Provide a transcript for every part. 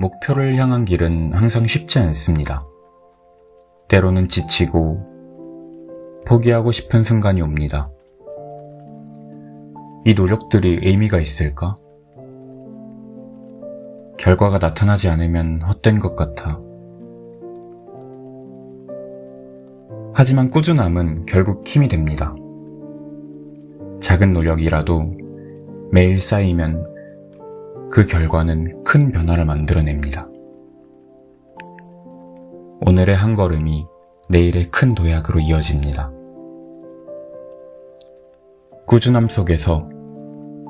목표를 향한 길은 항상 쉽지 않습니다. 때로는 지치고 포기하고 싶은 순간이 옵니다. 이 노력들이 의미가 있을까? 결과가 나타나지 않으면 헛된 것 같아. 하지만 꾸준함은 결국 힘이 됩니다. 작은 노력이라도 매일 쌓이면 그 결과는 큰 변화를 만들어냅니다. 오늘의 한 걸음이 내일의 큰 도약으로 이어집니다. 꾸준함 속에서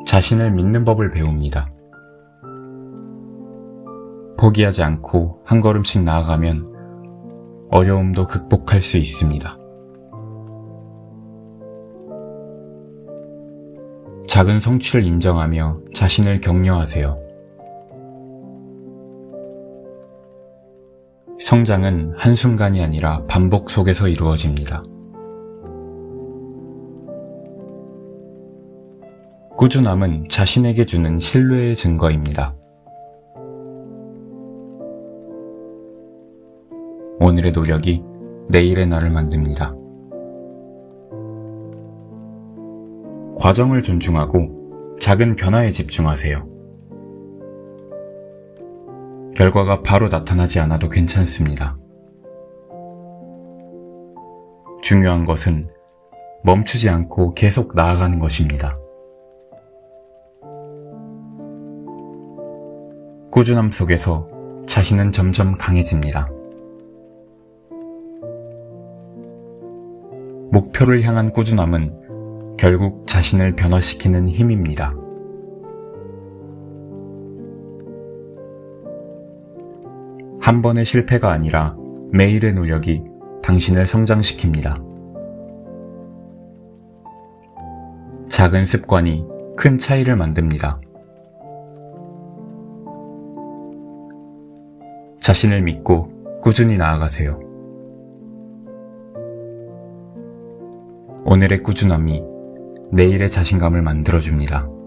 자신을 믿는 법을 배웁니다. 포기하지 않고 한 걸음씩 나아가면 어려움도 극복할 수 있습니다. 작은 성취를 인정하며 자신을 격려하세요. 성장은 한순간이 아니라 반복 속에서 이루어집니다. 꾸준함은 자신에게 주는 신뢰의 증거입니다. 오늘의 노력이 내일의 나를 만듭니다. 과정을 존중하고 작은 변화에 집중하세요. 결과가 바로 나타나지 않아도 괜찮습니다. 중요한 것은 멈추지 않고 계속 나아가는 것입니다. 꾸준함 속에서 자신은 점점 강해집니다. 목표를 향한 꾸준함은 결국 자신을 변화시키는 힘입니다. 한 번의 실패가 아니라 매일의 노력이 당신을 성장시킵니다. 작은 습관이 큰 차이를 만듭니다. 자신을 믿고 꾸준히 나아가세요. 오늘의 꾸준함이 내일의 자신감을 만들어줍니다.